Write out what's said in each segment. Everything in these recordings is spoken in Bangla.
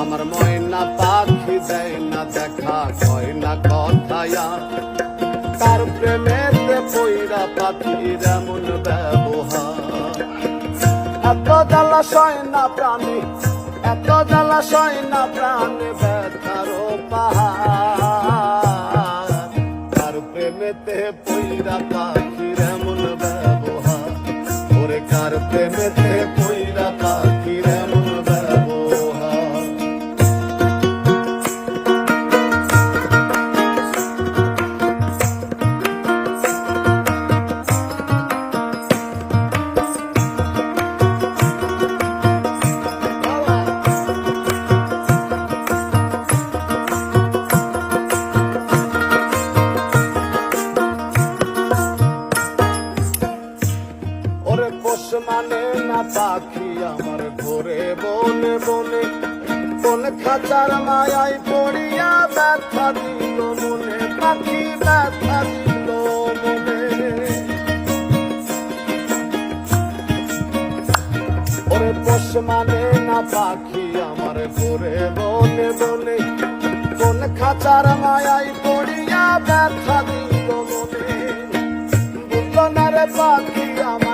আমার ময়না পাখি দেয় না দেখা, কয় না কথায়া তার প্রেমেতে পইরা পাখির এমন ব্যবহার। এত জ্বালা সয় না প্রাণী, এত না প্রেমেতে পইরা পাখির এমন ব্যবহার। ওরে কার প্রেমেতে পোষ মানে না পাখি? আমার ঘরে বনে বনে কোন খাঁচার মায়াই পড়িয়া ব্যথা দিল মনে, পাখি ব্যথা দিল মনে। ওরে পোষ মানে না পাখি? আমার ঘরে বনে বনে কোন খাঁচার মায়াই পড়িয়া ব্যথা দিল মনে। বুঝলো না রে পাখি আমায়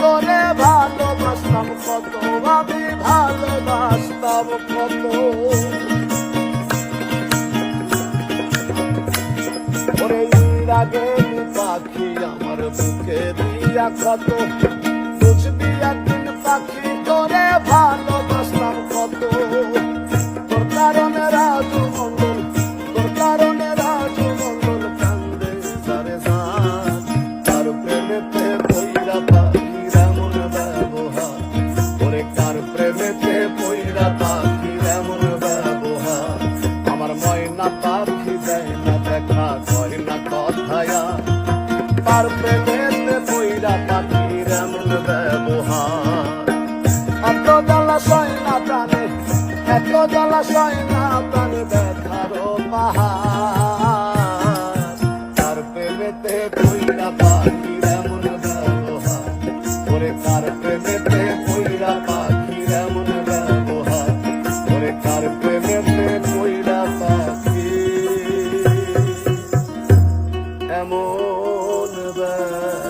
করে ভালোবাসতাম কত আমি ভালোবাসতাম কত। পাখি আমার বুকে দিয়া ক্ষত পইরা পাখির এমন ব্যবহার। আমার ময়না পাখি দেয় না দেখা, কয় না কথায়া। তার প্রেমেতে পইরা পাখির এমন ব্যবহার। এত জলাশয় না প্রাণে, এত জলাশয় না প্রাণে ব্যথার পাহাড়। এমন ব্যা